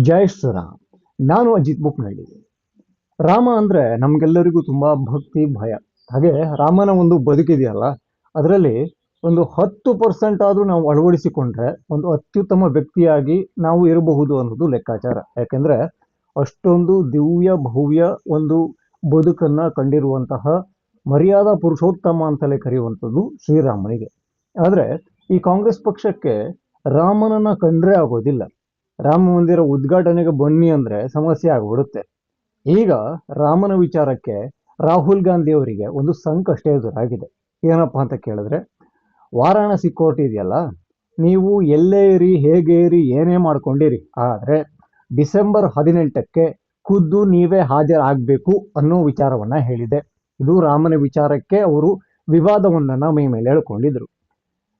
ಜೈ ಶ್ರೀರಾಮ್ ನಾನು ಅಜಿತ್ ಬುಕ್ನಳ್ಳಿ ರಾಮ ಅಂದ್ರೆ ನಮ್ಗೆಲ್ಲರಿಗೂ ತುಂಬಾ ಭಕ್ತಿ, ಭಯ. ಹಾಗೆ ರಾಮನ ಒಂದು ಬದುಕಿದೆಯಲ್ಲ ಅದರಲ್ಲಿ ಒಂದು ಹತ್ತು ಪರ್ಸೆಂಟ್ ಆದ್ರೂ ನಾವು ಅಳವಡಿಸಿಕೊಂಡ್ರೆ ಒಂದು ಅತ್ಯುತ್ತಮ ವ್ಯಕ್ತಿಯಾಗಿ ನಾವು ಇರಬಹುದು ಅನ್ನೋದು ಲೆಕ್ಕಾಚಾರ. ಯಾಕೆಂದ್ರೆ ಅಷ್ಟೊಂದು ದಿವ್ಯ, ಭವ್ಯ ಒಂದು ಬದುಕನ್ನ ಕಂಡಿರುವಂತಹ ಮರ್ಯಾದಾ ಪುರುಷೋತ್ತಮ ಅಂತಲೇ ಕರೆಯುವಂಥದ್ದು ಶ್ರೀರಾಮನಿಗೆ. ಆದ್ರೆ ಈ ಕಾಂಗ್ರೆಸ್ ಪಕ್ಷಕ್ಕೆ ರಾಮನನ್ನ ಕಂಡ್ರೆ ಆಗೋದಿಲ್ಲ. ರಾಮ ಮಂದಿರ ಉದ್ಘಾಟನೆಗೆ ಬನ್ನಿ ಅಂದ್ರೆ ಸಮಸ್ಯೆ ಆಗ್ಬಿಡುತ್ತೆ. ಈಗ ರಾಮನ ವಿಚಾರಕ್ಕೆ ರಾಹುಲ್ ಗಾಂಧಿ ಅವರಿಗೆ ಒಂದು ಸಂಕಷ್ಟ ಎದುರಾಗಿದೆ. ಏನಪ್ಪ ಅಂತ ಕೇಳಿದ್ರೆ, ವಾರಾಣಸಿ ಕೋರ್ಟ್ ಇದೆಯಲ್ಲ, ನೀವು ಎಲ್ಲೇ ಇರಿ ಹೇಗೆ ಇರಿ ಏನೇ ಮಾಡ್ಕೊಂಡಿರಿ, ಆದರೆ ಡಿಸೆಂಬರ್ ಹದಿನೆಂಟಕ್ಕೆ ಖುದ್ದು ನೀವೇ ಹಾಜರಾಗಬೇಕು ಅನ್ನೋ ವಿಚಾರವನ್ನ ಹೇಳಿದೆ. ಇದು ರಾಮನ ವಿಚಾರಕ್ಕೆ ಅವರು ವಿವಾದವೊಂದನ್ನು ಮೈ ಮೇಲೆ ಹೇಳ್ಕೊಂಡಿದ್ರು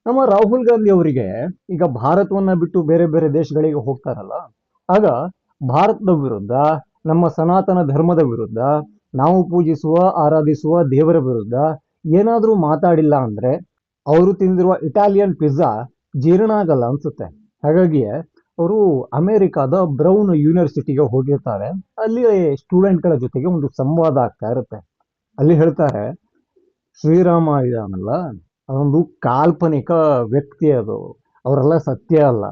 ನಮ್ಮ ರಾಹುಲ್ ಗಾಂಧಿ ಅವರಿಗೆ ಈಗ ಭಾರತವನ್ನ ಬಿಟ್ಟು ಬೇರೆ ಬೇರೆ ದೇಶಗಳಿಗೆ ಹೋಗ್ತಾರಲ್ಲ, ಆಗ ಭಾರತದ ವಿರುದ್ಧ, ನಮ್ಮ ಸನಾತನ ಧರ್ಮದ ವಿರುದ್ಧ, ನಾವು ಪೂಜಿಸುವ, ಆರಾಧಿಸುವ ದೇವರ ವಿರುದ್ಧ ಏನಾದ್ರೂ ಮಾತಾಡಿಲ್ಲ ಅಂದ್ರೆ ಅವರು ತಿಂದಿರುವ ಇಟಾಲಿಯನ್ ಪಿಜ್ಜಾ ಜೀರ್ಣ ಆಗಲ್ಲ ಅನ್ಸುತ್ತೆ. ಹಾಗಾಗಿ ಅವರು ಅಮೆರಿಕಾದ ಬ್ರೌನ್ ಯೂನಿವರ್ಸಿಟಿಗೆ ಹೋಗಿರ್ತಾರೆ. ಅಲ್ಲಿ ಸ್ಟೂಡೆಂಟ್ಗಳ ಜೊತೆಗೆ ಒಂದು ಸಂವಾದ ಆಗ್ತಾ ಇರುತ್ತೆ. ಅಲ್ಲಿ ಹೇಳ್ತಾರೆ, ಶ್ರೀರಾಮ ಇದಾನಲ್ಲ ಅದೊಂದು ಕಾಲ್ಪನಿಕ ವ್ಯಕ್ತಿ ಅದು. ಅವರೆಲ್ಲ ಸತ್ಯ ಅಲ್ಲ.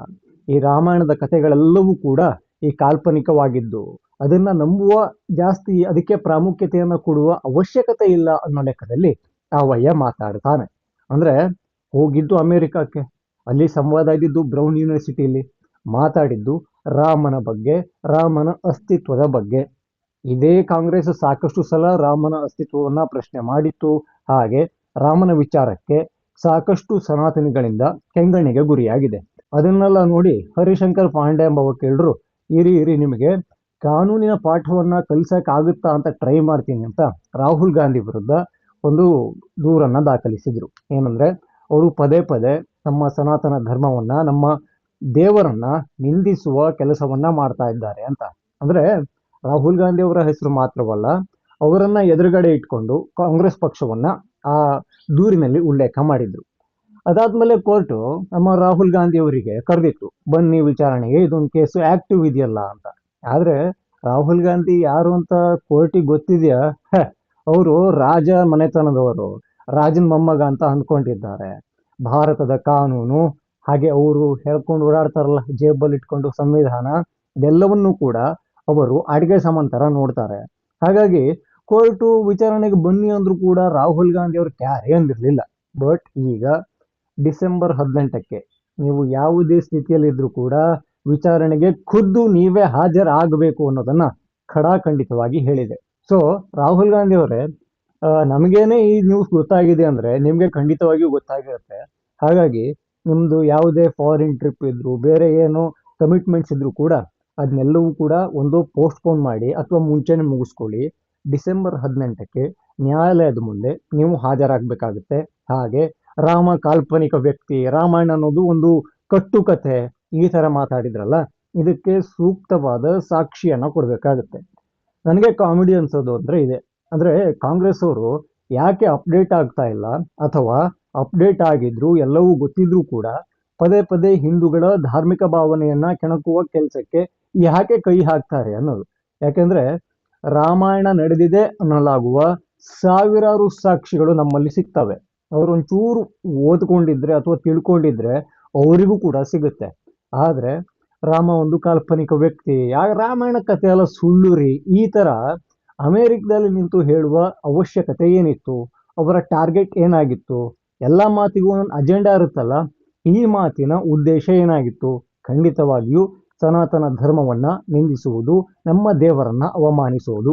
ಈ ರಾಮಾಯಣದ ಕಥೆಗಳೆಲ್ಲವೂ ಕೂಡ ಈ ಕಾಲ್ಪನಿಕವಾಗಿದ್ದು, ಅದನ್ನ ನಂಬುವ ಜಾಸ್ತಿ ಅದಕ್ಕೆ ಪ್ರಾಮುಖ್ಯತೆಯನ್ನು ಕೊಡುವ ಅವಶ್ಯಕತೆ ಇಲ್ಲ ಅನ್ನೋ ಲೆಕ್ಕದಲ್ಲಿ ಆ ವಯ್ಯ ಮಾತಾಡ್ತಾನೆ. ಅಂದ್ರೆ ಹೋಗಿದ್ದು ಅಮೆರಿಕಕ್ಕೆ, ಅಲ್ಲಿ ಸಂವಾದ ಇದ್ದಿದ್ದು ಬ್ರೌನ್ ಯೂನಿವರ್ಸಿಟಿಯಲ್ಲಿ, ಮಾತಾಡಿದ್ದು ರಾಮನ ಬಗ್ಗೆ, ರಾಮನ ಅಸ್ತಿತ್ವದ ಬಗ್ಗೆ. ಇದೇ ಕಾಂಗ್ರೆಸ್ ಸಾಕಷ್ಟು ಸಲ ರಾಮನ ಅಸ್ತಿತ್ವವನ್ನ ಪ್ರಶ್ನೆ ಮಾಡಿತ್ತು. ಹಾಗೆ ರಾಮನ ವಿಚಾರಕ್ಕೆ ಸಾಕಷ್ಟು ಸನಾತನಿಗಳಿಂದ ಕೆಂಗಣ್ಣಿಗೆ ಗುರಿಯಾಗಿದೆ. ಅದನ್ನೆಲ್ಲ ನೋಡಿ ಹರಿಶಂಕರ್ ಪಾಂಡೆ ಎಂಬ ವಕೀಲರು ಇರಿ ಇರಿ, ನಿಮಗೆ ಕಾನೂನಿನ ಪಾಠವನ್ನ ಕಲಿಸೋಕ್ಕಾಗುತ್ತಾ ಅಂತ ಟ್ರೈ ಮಾಡ್ತೀನಿ ಅಂತ ರಾಹುಲ್ ಗಾಂಧಿ ವಿರುದ್ಧ ಒಂದು ದೂರನ್ನ ದಾಖಲಿಸಿದರು. ಏನಂದ್ರೆ, ಅವರು ಪದೇ ಪದೇ ನಮ್ಮ ಸನಾತನ ಧರ್ಮವನ್ನ, ನಮ್ಮ ದೇವರನ್ನ ನಿಂದಿಸುವ ಕೆಲಸವನ್ನ ಮಾಡ್ತಾ ಇದ್ದಾರೆ ಅಂತ. ಅಂದ್ರೆ, ರಾಹುಲ್ ಗಾಂಧಿ ಅವರ ಹೆಸರು ಮಾತ್ರವಲ್ಲ, ಅವರನ್ನು ಎದುರುಗಡೆ ಇಟ್ಕೊಂಡು ಕಾಂಗ್ರೆಸ್ ಪಕ್ಷವನ್ನ ಆ ದೂರಿನಲ್ಲಿ ಉಲ್ಲೇಖ ಮಾಡಿದ್ರು. ಅದಾದ್ಮೇಲೆ ಕೋರ್ಟು ನಮ್ಮ ರಾಹುಲ್ ಗಾಂಧಿ ಅವರಿಗೆ ಕರೆದಿತ್ತು, ಬನ್ನಿ ವಿಚಾರಣೆಗೆ, ಇದೊಂದು ಕೇಸು ಆಕ್ಟಿವ್ ಇದೆಯಲ್ಲ ಅಂತ. ಆದ್ರೆ ರಾಹುಲ್ ಗಾಂಧಿ ಯಾರು ಅಂತ ಕೋರ್ಟಿಗೆ ಗೊತ್ತಿದೆಯಾ? ಅವರು ರಾಜ ಮನೆತನದವರು, ರಾಜನ್ ಮೊಮ್ಮಗ ಅಂತ ಅಂದ್ಕೊಂಡಿದ್ದಾರೆ. ಭಾರತದ ಕಾನೂನು, ಹಾಗೆ ಅವರು ಹೇಳ್ಕೊಂಡು ಓಡಾಡ್ತಾರಲ್ಲ, ಜೇಬಲ್ಲಿ ಇಟ್ಕೊಂಡು ಸಂವಿಧಾನ, ಇದೆಲ್ಲವನ್ನೂ ಕೂಡ ಅವರು ಅಡಿಗೆ ಸಮಂತರ ನೋಡ್ತಾರೆ. ಹಾಗಾಗಿ ಕೋರ್ಟು ವಿಚಾರಣೆಗೆ ಬನ್ನಿ ಅಂದ್ರೂ ಕೂಡ ರಾಹುಲ್ ಗಾಂಧಿ ಅವರು ಕ್ಯಾರೇ ಅಂದಿರಲಿಲ್ಲ. ಬಟ್ ಈಗ ಡಿಸೆಂಬರ್ ಹದಿನೆಂಟಕ್ಕೆ ನೀವು ಯಾವುದೇ ಸ್ಥಿತಿಯಲ್ಲಿದ್ದರೂ ಕೂಡ ವಿಚಾರಣೆಗೆ ಖುದ್ದು ನೀವೇ ಹಾಜರಾಗಬೇಕು ಅನ್ನೋದನ್ನ ಖಡಾಖಂಡಿತವಾಗಿ ಹೇಳಿದೆ. ಸೊ ರಾಹುಲ್ ಗಾಂಧಿ ಅವರೇ ನಮಗೇನೆ ಈ ನ್ಯೂಸ್ ಗೊತ್ತಾಗಿದೆ ಅಂದ್ರೆ, ನಿಮಗೆ ಖಂಡಿತವಾಗಿಯೂ ಗೊತ್ತಾಗಿರುತ್ತೆ ಹಾಗಾಗಿ ನಿಮ್ಮದು ಯಾವುದೇ ಫಾರಿನ್ ಟ್ರಿಪ್ ಇದ್ರು, ಬೇರೆ ಏನು ಕಮಿಟ್ಮೆಂಟ್ಸ್ ಇದ್ರು ಕೂಡ ಅದನ್ನೆಲ್ಲವೂ ಕೂಡ ಒಂದು ಪೋಸ್ಟ್ಪೋನ್ ಮಾಡಿ ಅಥವಾ ಮುಂಚೆನೆ ಮುಗಿಸ್ಕೊಳ್ಳಿ. ಡಿಸೆಂಬರ್ ಹದಿನೆಂಟಕ್ಕೆ ನ್ಯಾಯಾಲಯದ ಮುಂದೆ ನೀವು ಹಾಜರಾಗಬೇಕಾಗುತ್ತೆ. ಹಾಗೆ ರಾಮ ಕಾಲ್ಪನಿಕ ವ್ಯಕ್ತಿ ರಾಮಾಯಣ ಅನ್ನೋದು ಒಂದು ಕಟ್ಟುಕತೆ ಈ ತರ ಮಾತಾಡಿದ್ರಲ್ಲ, ಇದಕ್ಕೆ ಸೂಕ್ತವಾದ ಸಾಕ್ಷಿಯನ್ನ ಕೊಡಬೇಕಾಗುತ್ತೆ. ನನಗೆ ಕಾಮಿಡಿ ಅನ್ಸೋದು ಅಂದ್ರೆ ಇದೆ. ಅಂದ್ರೆ ಕಾಂಗ್ರೆಸ್ ಅವರು ಯಾಕೆ ಅಪ್ಡೇಟ್ ಆಗ್ತಾ ಇಲ್ಲ ಅಥವಾ ಅಪ್ಡೇಟ್ ಆಗಿದ್ರು ಎಲ್ಲವೂ ಗೊತ್ತಿದ್ರೂ ಕೂಡ ಪದೇ ಪದೇ ಹಿಂದೂಗಳ ಧಾರ್ಮಿಕ ಭಾವನೆಯನ್ನ ಕೆಣಕುವ ಕೆಲಸಕ್ಕೆ ಯಾಕೆ ಕೈ ಹಾಕ್ತಾರೆ ಅನ್ನೋದು. ಯಾಕೆಂದ್ರೆ ರಾಮಾಯಣ ನಡೆದಿದೆ ಅನ್ನಲಾಗುವ ಸಾವಿರಾರು ಸಾಕ್ಷಿಗಳು ನಮ್ಮಲ್ಲಿ ಸಿಗ್ತವೆ. ಅವರು ಒಂಚೂರು ಓದ್ಕೊಂಡಿದ್ರೆ ಅಥವಾ ತಿಳ್ಕೊಂಡಿದ್ರೆ ಅವರಿಗೂ ಕೂಡ ಸಿಗುತ್ತೆ. ಆದರೆ ರಾಮ ಒಂದು ಕಾಲ್ಪನಿಕ ವ್ಯಕ್ತಿ. ಯಾ ರಾಮಾಯಣ ಕಥೆ ಎಲ್ಲ ಸುಳ್ಳು ರೀ. ಈ ಥರ ಅಮೇರಿಕದಲ್ಲಿ ನಿಂತು ಹೇಳುವ ಅವಶ್ಯಕತೆ ಏನಿತ್ತು? ಅವರ ಟಾರ್ಗೆಟ್ ಏನಾಗಿತ್ತು? ಎಲ್ಲ ಮಾತಿಗೂ ಒಂದು ಅಜೆಂಡಾ ಇರುತ್ತಲ್ಲ? ಈ ಮಾತಿನ ಉದ್ದೇಶ ಏನಾಗಿತ್ತು? ಖಂಡಿತವಾಗಿಯೂ ಸನಾತನ ಧರ್ಮವನ್ನ ನಿಂದಿಸುವುದು, ನಮ್ಮ ದೇವರನ್ನ ಅವಮಾನಿಸುವುದು.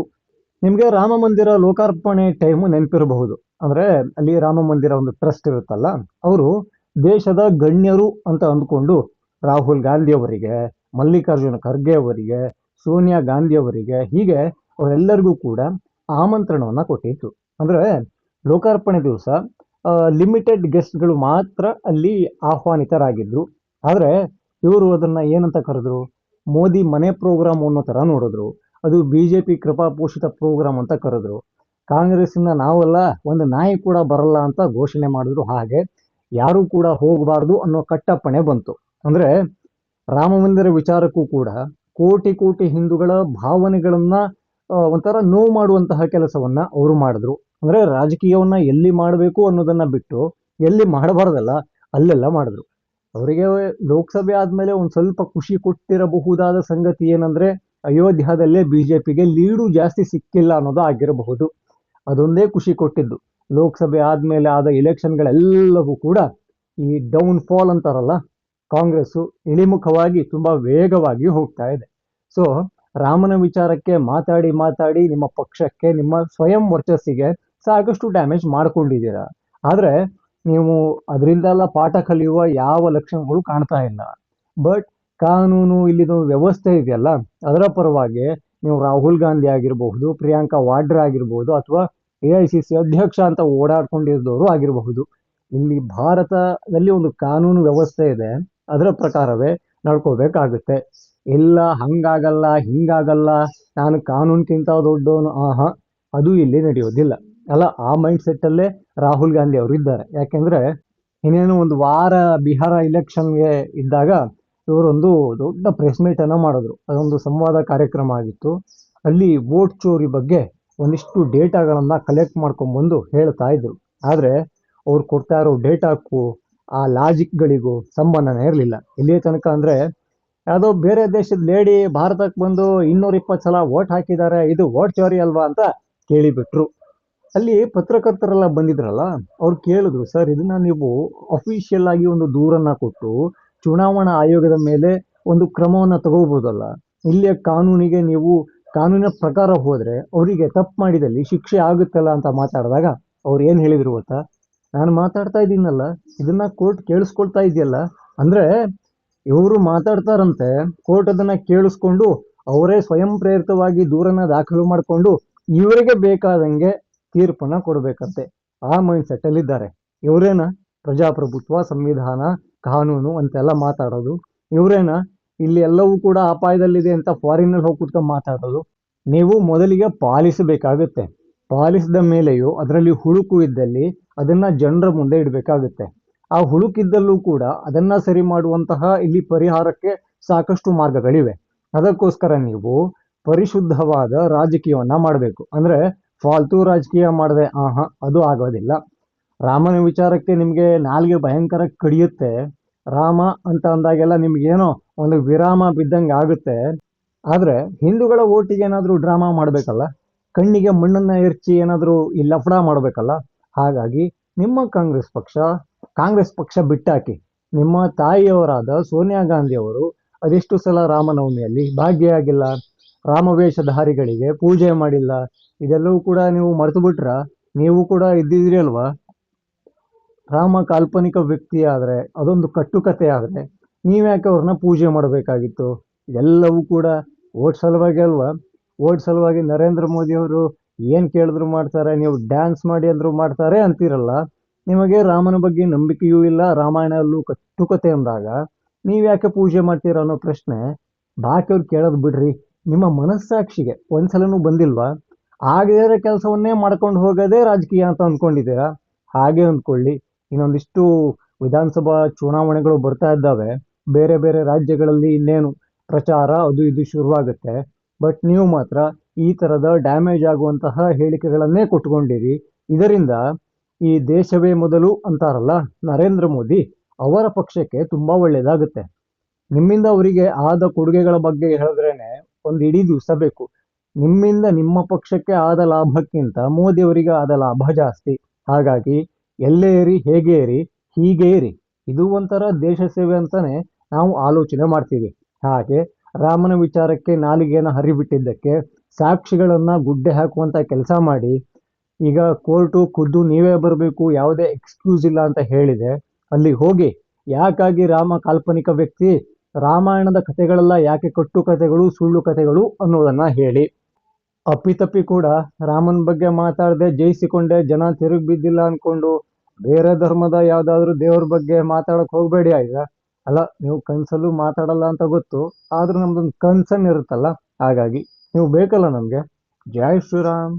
ನಿಮಗೆ ರಾಮ ಮಂದಿರ ಲೋಕಾರ್ಪಣೆ ಟೈಮು ನೆನಪಿರಬಹುದು. ಅಂದ್ರೆ ಅಲ್ಲಿ ರಾಮ ಮಂದಿರ ಒಂದು ಟ್ರಸ್ಟ್ ಇರುತ್ತಲ್ಲ, ಅವರು ದೇಶದ ಗಣ್ಯರು ಅಂತ ಅಂದ್ಕೊಂಡು ರಾಹುಲ್ ಗಾಂಧಿ ಅವರಿಗೆ, ಮಲ್ಲಿಕಾರ್ಜುನ ಖರ್ಗೆ ಅವರಿಗೆ, ಸೋನಿಯಾ ಗಾಂಧಿ ಅವರಿಗೆ, ಹೀಗೆ ಅವರೆಲ್ಲರಿಗೂ ಕೂಡ ಆಮಂತ್ರಣವನ್ನ ಕೊಟ್ಟಿತ್ತು ಅಂದ್ರೆ ಲೋಕಾರ್ಪಣೆ ದಿವಸ ಲಿಮಿಟೆಡ್ ಗೆಸ್ಟ್ಗಳು ಮಾತ್ರ ಅಲ್ಲಿ ಆಹ್ವಾನಿತರಾಗಿದ್ರು. ಆದ್ರೆ ಇವರು ಅದನ್ನು ಏನಂತ ಕರೆದ್ರು? ಮೋದಿ ಮನೆ ಪ್ರೋಗ್ರಾಮ್ ಅನ್ನೋ ಥರ ನೋಡಿದ್ರು. ಅದು ಬಿ ಜೆ ಪಿ ಕೃಪಾಪೋಷಿತ ಪ್ರೋಗ್ರಾಮ್ ಅಂತ ಕರೆದ್ರು. ಕಾಂಗ್ರೆಸ್ಸಿಂದ ನಾವೆಲ್ಲ, ಒಂದು ನಾಯಿ ಕೂಡ ಬರಲ್ಲ ಅಂತ ಘೋಷಣೆ ಮಾಡಿದ್ರು. ಹಾಗೆ ಯಾರೂ ಕೂಡ ಹೋಗಬಾರ್ದು ಅನ್ನೋ ಕಟ್ಟಪ್ಪಣೆ ಬಂತು. ಅಂದರೆ ರಾಮ ಮಂದಿರ ವಿಚಾರಕ್ಕೂ ಕೂಡ ಕೋಟಿ ಕೋಟಿ ಹಿಂದೂಗಳ ಭಾವನೆಗಳನ್ನ ಒಂಥರ ನೋವು ಮಾಡುವಂತಹ ಕೆಲಸವನ್ನ ಅವರು ಮಾಡಿದ್ರು. ಅಂದ್ರೆ ರಾಜಕೀಯವನ್ನ ಎಲ್ಲಿ ಮಾಡಬೇಕು ಅನ್ನೋದನ್ನ ಬಿಟ್ಟು ಎಲ್ಲಿ ಮಾಡಬಾರ್ದಲ್ಲ, ಅಲ್ಲೆಲ್ಲ ಮಾಡಿದ್ರು. ಅವರಿಗೆ ಲೋಕಸಭೆ ಆದಮೇಲೆ ಒಂದು ಸ್ವಲ್ಪ ಖುಷಿ ಕೊಟ್ಟಿರಬಹುದಾದ ಸಂಗತಿ ಏನಂದ್ರೆ, ಅಯೋಧ್ಯದಲ್ಲೇ ಬಿಜೆಪಿಗೆ ಲೀಡು ಜಾಸ್ತಿ ಸಿಕ್ಕಿಲ್ಲ ಅನ್ನೋದು ಆಗಿರಬಹುದು. ಅದೊಂದೇ ಖುಷಿ ಕೊಟ್ಟಿದ್ದು. ಲೋಕಸಭೆ ಆದಮೇಲೆ ಆದ ಎಲೆಕ್ಷನ್ಗಳೆಲ್ಲವೂ ಕೂಡ ಈ ಡೌನ್ ಫಾಲ್ ಅಂತಾರಲ್ಲ, ಕಾಂಗ್ರೆಸ್ಸು ಇಳಿಮುಖವಾಗಿ ತುಂಬಾ ವೇಗವಾಗಿ ಹೋಗ್ತಾ ಇದೆ. ಸೊ ರಾಮನ ವಿಚಾರಕ್ಕೆ ಮಾತಾಡಿ ಮಾತಾಡಿ ನಿಮ್ಮ ಪಕ್ಷಕ್ಕೆ, ನಿಮ್ಮ ಸ್ವಯಂ ವರ್ಚಸ್ಸಿಗೆ ಸಾಕಷ್ಟು ಡ್ಯಾಮೇಜ್ ಮಾಡ್ಕೊಂಡಿದ್ದೀರಾ. ಆದ್ರೆ ನೀವು ಅದರಿಂದೆಲ್ಲ ಪಾಠ ಕಲಿಯುವ ಯಾವ ಲಕ್ಷಣಗಳು ಕಾಣ್ತಾ ಇಲ್ಲ. ಬಟ್ ಕಾನೂನು ಇಲ್ಲಿದು ವ್ಯವಸ್ಥೆ ಇದೆಯಲ್ಲ, ಅದರ ಪರವಾಗಿ ನೀವು ರಾಹುಲ್ ಗಾಂಧಿ ಆಗಿರಬಹುದು, ಪ್ರಿಯಾಂಕಾ ವಾಡ್ರಾ ಆಗಿರಬಹುದು, ಅಥವಾ ಎ ಐ ಸಿ ಸಿ ಅಧ್ಯಕ್ಷ ಅಂತ ಓಡಾಡ್ಕೊಂಡಿದ್ದವರು ಆಗಿರಬಹುದು. ಇಲ್ಲಿ ಭಾರತದಲ್ಲಿ ಒಂದು ಕಾನೂನು ವ್ಯವಸ್ಥೆ ಇದೆ, ಅದರ ಪ್ರಕಾರವೇ ನಡ್ಕೋಬೇಕಾಗುತ್ತೆ. ಇಲ್ಲ, ಹಂಗಾಗಲ್ಲ, ಹಿಂಗಾಗಲ್ಲ, ನಾನು ಕಾನೂನ್ಗಿಂತ ದೊಡ್ಡವನು, ಆಹಾ, ಅದು ಇಲ್ಲಿ ನಡೆಯೋದಿಲ್ಲ ಅಲ್ಲ, ಆ ಮೈಂಡ್ ಸೆಟ್ ಅಲ್ಲೇ ರಾಹುಲ್ ಗಾಂಧಿ ಅವರು ಇದ್ದಾರೆ. ಯಾಕೆಂದ್ರೆ ಇನ್ನೇನು ಒಂದು ವಾರ ಬಿಹಾರ ಇಲೆಕ್ಷನ್ಗೆ ಇದ್ದಾಗ ಇವರೊಂದು ದೊಡ್ಡ ಪ್ರೆಸ್ ಮೀಟ್ ಅನ್ನ ಮಾಡಿದ್ರು. ಅದೊಂದು ಸಂವಾದ ಕಾರ್ಯಕ್ರಮ ಆಗಿತ್ತು. ಅಲ್ಲಿ ವೋಟ್ ಚೋರಿ ಬಗ್ಗೆ ಒಂದಿಷ್ಟು ಡೇಟಾಗಳನ್ನ ಕಲೆಕ್ಟ್ ಮಾಡ್ಕೊಂಡ್ಬಂದು ಹೇಳ್ತಾ ಇದ್ರು. ಆದ್ರೆ ಅವ್ರು ಕೊಡ್ತಾ ಇರೋ ಡೇಟಾಕ್ಕೂ ಆ ಲಾಜಿಕ್ಗಳಿಗೂ ಸಂಬಂಧನೇ ಇರಲಿಲ್ಲ. ಇಲ್ಲಿಯ ತನಕ ಅಂದ್ರೆ ಯಾವುದೋ ಬೇರೆ ದೇಶದ ಲೇಡಿ ಭಾರತಕ್ಕೆ ಬಂದು ಇನ್ನೂರ ಇಪ್ಪತ್ತು ಸಲ ವೋಟ್ ಹಾಕಿದ್ದಾರೆ. ಇದು ವೋಟ್ ಚೋರಿ ಅಲ್ವಾ ಅಂತ ಕೇಳಿಬಿಟ್ರು. ಅಲ್ಲಿ ಪತ್ರಕರ್ತರೆಲ್ಲ ಬಂದಿದ್ರಲ್ಲ, ಅವ್ರು ಕೇಳಿದ್ರು, ಸರ್, ಇದನ್ನ ನೀವು ಅಫಿಷಿಯಲ್ ಆಗಿ ಒಂದು ದೂರನ್ನ ಕೊಟ್ಟು ಚುನಾವಣಾ ಆಯೋಗದ ಮೇಲೆ ಒಂದು ಕ್ರಮವನ್ನ ತಗೋಬೋದಲ್ಲ. ಇಲ್ಲಿಯ ಕಾನೂನಿಗೆ ನೀವು ಕಾನೂನಿನ ಪ್ರಕಾರ ಹೋದ್ರೆ ಅವರಿಗೆ ತಪ್ಪು ಮಾಡಿದಲ್ಲಿ ಶಿಕ್ಷೆ ಆಗುತ್ತಲ್ಲ ಅಂತ ಮಾತಾಡಿದಾಗ ಅವ್ರು ಏನ್ ಹೇಳಿದ್ರು ಗೊತ್ತಾ? ನಾನು ಮಾತಾಡ್ತಾ ಇದ್ದೀನಲ್ಲ, ಇದನ್ನ ಕೋರ್ಟ್ ಕೇಳಿಸ್ಕೊಳ್ತಾ ಇದೆಯಲ್ಲ? ಅಂದ್ರೆ ಇವರು ಮಾತಾಡ್ತಾರಂತೆ, ಕೋರ್ಟ್ ಅದನ್ನ ಕೇಳಿಸ್ಕೊಂಡು ಅವರೇ ಸ್ವಯಂ ಪ್ರೇರಿತವಾಗಿ ದೂರನ್ನ ದಾಖಲು ಮಾಡಿಕೊಂಡು ಇವರಿಗೆ ಬೇಕಾದಂಗೆ ತೀರ್ಪನ್ನ ಕೊಡಬೇಕಂತೆ. ಆ ಮೈಂಡ್ ಸೆಟ್ ಅಲ್ಲಿ ಇದ್ದಾರೆ. ಇವರೇನ ಪ್ರಜಾಪ್ರಭುತ್ವ, ಸಂವಿಧಾನ, ಕಾನೂನು ಅಂತೆಲ್ಲ ಮಾತಾಡೋದು. ಇವರೇನ ಇಲ್ಲಿ ಎಲ್ಲವೂ ಕೂಡ ಅಪಾಯದಲ್ಲಿದೆ ಅಂತ ಫಾರಿನ್ ಅಲ್ಲಿ ಹೋಗಿ ಕುತ್ಕೊಂಡು ಮಾತಾಡೋದು. ನೀವು ಮೊದಲಿಗೆ ಪಾಲಿಸಬೇಕಾಗುತ್ತೆ. ಪಾಲಿಸಿದ ಮೇಲೆಯೂ ಅದರಲ್ಲಿ ಹುಳುಕು ಇದ್ದಲ್ಲಿ ಅದನ್ನ ಜನರ ಮುಂದೆ ಇಡಬೇಕಾಗುತ್ತೆ. ಆ ಹುಳುಕಿದ್ದಲ್ಲೂ ಕೂಡ ಅದನ್ನ ಸರಿ ಮಾಡುವಂತಹ ಇಲ್ಲಿ ಪರಿಹಾರಕ್ಕೆ ಸಾಕಷ್ಟು ಮಾರ್ಗಗಳಿವೆ. ಅದಕ್ಕೋಸ್ಕರ ನೀವು ಪರಿಶುದ್ಧವಾದ ರಾಜಕೀಯವನ್ನ ಮಾಡಬೇಕು. ಅಂದ್ರೆ ಫಾಲ್ತು ರಾಜಕೀಯ ಮಾಡದೆ ಆಹಾ, ಅದು ಆಗೋದಿಲ್ಲ. ರಾಮನ ವಿಚಾರಕ್ಕೆ ನಿಮಗೆ ನಾಲ್ಗೆ ಭಯಂಕರ ಕಡಿಯುತ್ತೆ. ರಾಮ ಅಂತ ಅಂದಾಗೆಲ್ಲ ನಿಮಗೇನೋ ಒಂದು ವಿರಾಮ ಬಿದ್ದಂಗೆ ಆಗುತ್ತೆ. ಆದರೆ ಹಿಂದೂಗಳ ಓಟಿಗೆ ಏನಾದರೂ ಡ್ರಾಮಾ ಮಾಡಬೇಕಲ್ಲ? ಕಣ್ಣಿಗೆ ಮಣ್ಣನ್ನ ಎರಚಿ ಏನಾದರೂ ಈ ಲಫಡ ಮಾಡಬೇಕಲ್ಲ? ಹಾಗಾಗಿ ನಿಮ್ಮ ಕಾಂಗ್ರೆಸ್ ಪಕ್ಷ ಕಾಂಗ್ರೆಸ್ ಪಕ್ಷ ಬಿಟ್ಟಾಕಿ, ನಿಮ್ಮ ತಾಯಿಯವರಾದ ಸೋನಿಯಾ ಗಾಂಧಿಯವರು ಅದೆಷ್ಟು ಸಲ ರಾಮನವಮಿಯಲ್ಲಿ ಭಾಗಿಯಾಗಿಲ್ಲ? ರಾಮವೇಷಧಾರಿಗಳಿಗೆ ಪೂಜೆ ಮಾಡಿಲ್ಲ? ಇದೆಲ್ಲವೂ ಕೂಡ ನೀವು ಮರೆತು ಬಿಟ್ರ ನೀವು ಕೂಡ ಇದ್ದಿದ್ರಿ ಅಲ್ವಾ? ರಾಮ ಕಾಲ್ಪನಿಕ ವ್ಯಕ್ತಿ ಆದ್ರೆ, ಅದೊಂದು ಕಟ್ಟುಕತೆ ಆದ್ರೆ ನೀವ್ಯಾಕೆ ಅವ್ರನ್ನ ಪೂಜೆ ಮಾಡಬೇಕಾಗಿತ್ತು? ಇದೆಲ್ಲವೂ ಕೂಡ ಓಟ್ ಸಲುವಾಗಿ ಅಲ್ವಾ? ಓಟ್ ಸಲುವಾಗಿ ನರೇಂದ್ರ ಮೋದಿ ಅವರು ಏನ್ ಕೇಳಿದ್ರು ಮಾಡ್ತಾರೆ, ನೀವು ಡ್ಯಾನ್ಸ್ ಮಾಡಿ ಅಂದ್ರು ಮಾಡ್ತಾರೆ ಅಂತೀರಲ್ಲ, ನಿಮಗೆ ರಾಮನ ಬಗ್ಗೆ ನಂಬಿಕೆಯೂ ಇಲ್ಲ ರಾಮಾಯಣಲ್ಲೂ ಕಟ್ಟುಕತೆ ಅಂದಾಗ ನೀವ್ಯಾಕೆ ಪೂಜೆ ಮಾಡ್ತೀರಾ ಅನ್ನೋ ಪ್ರಶ್ನೆ ಬಾಕಿಯವ್ರು ಕೇಳೋದು ಬಿಡ್ರಿ. ನಿಮ್ಮ ಮನಸ್ಸಾಕ್ಷಿಗೆ ಒಂದ್ಸಲನೂ ಬಂದಿಲ್ವಾ? ಆಗದೇ ಕೆಲಸವನ್ನೇ ಮಾಡ್ಕೊಂಡು ಹೋಗೋದೇ ರಾಜಕೀಯ ಅಂತ ಅಂದ್ಕೊಂಡಿದ್ದೀರಾ? ಹಾಗೆ ಅಂದ್ಕೊಳ್ಳಿ. ಇನ್ನೊಂದಿಷ್ಟು ವಿಧಾನಸಭಾ ಚುನಾವಣೆಗಳು ಬರ್ತಾ ಇದ್ದಾವೆ. ಬೇರೆ ಬೇರೆ ರಾಜ್ಯಗಳಲ್ಲಿ ಇನ್ನೇನು ಪ್ರಚಾರ ಅದು ಇದು ಶುರುವಾಗುತ್ತೆ. ಬಟ್ ನೀವು ಮಾತ್ರ ಈ ತರದ ಡ್ಯಾಮೇಜ್ ಆಗುವಂತಹ ಹೇಳಿಕೆಗಳನ್ನೇ ಕೊಟ್ಕೊಂಡಿರಿ ಇದರಿಂದ ಈ ದೇಶವೇ ಮೊದಲು ಅಂತಾರಲ್ಲ, ನರೇಂದ್ರ ಮೋದಿ ಅವರ ಪಕ್ಷಕ್ಕೆ ತುಂಬಾ ಒಳ್ಳೆಯದಾಗುತ್ತೆ ನಿಮ್ಮಿಂದ ಅವರಿಗೆ ಆದ ಕೊಡುಗೆಗಳ ಬಗ್ಗೆ ಹೇಳಿದ್ರೇನೆ ಒಂದು ಇಡೀ ದಿವಸ ಬೇಕು. ನಿಮ್ಮಿಂದ ನಿಮ್ಮ ಪಕ್ಷಕ್ಕೆ ಆದ ಲಾಭಕ್ಕಿಂತ ಮೋದಿಯವರಿಗೆ ಆದ ಲಾಭ ಜಾಸ್ತಿ. ಹಾಗಾಗಿ ಎಲ್ಲೇ ಇರಿ, ಹೇಗೆ ಇರಿ, ಹೀಗೆ ಇರಿ. ಇದು ಒಂಥರ ದೇಶ ಸೇವೆ ಅಂತಾನೆ ನಾವು ಆಲೋಚನೆ ಮಾಡ್ತೀವಿ. ಹಾಗೆ ರಾಮನ ವಿಚಾರಕ್ಕೆ ನಾಲಿಗೆಯನ್ನು ಹರಿಬಿಟ್ಟಿದ್ದಕ್ಕೆ ಸಾಕ್ಷಿಗಳನ್ನ ಗುಡ್ಡೆ ಹಾಕುವಂತ ಕೆಲಸ ಮಾಡಿ, ಈಗ ಕೋರ್ಟು ಖುದ್ದು ನೀವೇ ಬರಬೇಕು, ಯಾವುದೇ ಎಕ್ಸ್ಕ್ಯೂಸ್ ಇಲ್ಲ ಅಂತ ಹೇಳಿದೆ. ಅಲ್ಲಿ ಹೋಗಿ ಯಾಕಾಗಿ ರಾಮ ಕಾಲ್ಪನಿಕ ವ್ಯಕ್ತಿ ರಾಮಾಯಣದ ಕಥೆಗಳೆಲ್ಲ ಯಾಕೆ ಕಟ್ಟು ಕಥೆಗಳು, ಸುಳ್ಳು ಕಥೆಗಳು ಅನ್ನೋದನ್ನ ಹೇಳಿ. ಅಪ್ಪಿತಪ್ಪಿ ಕೂಡ ರಾಮನ ಬಗ್ಗೆ ಮಾತಾಡದೆ ಜಯಿಸಿಕೊಂಡೆ, ಜನ ತಿರುಗಿ ಬಿದ್ದಿಲ್ಲ ಅನ್ಕೊಂಡು ಬೇರೆ ಧರ್ಮದ ಯಾವ್ದಾದ್ರು ದೇವ್ರ ಬಗ್ಗೆ ಮಾತಾಡಕ್ ಹೋಗ್ಬೇಡಿ ಆಯ್ತಾ? ಅಲ್ಲ, ನೀವು ಕನ್ಸಲ್ಲೂ ಮಾತಾಡಲ್ಲ ಅಂತ ಗೊತ್ತು, ಆದ್ರೂ ನಮ್ದೊಂದು ಕನ್ಸನ್ ಇರುತ್ತಲ್ಲ, ಹಾಗಾಗಿ ನೀವು ಬೇಕಲ್ಲ ನಮ್ಗೆ. ಜೈ ಶ್ರೀರಾಮ್.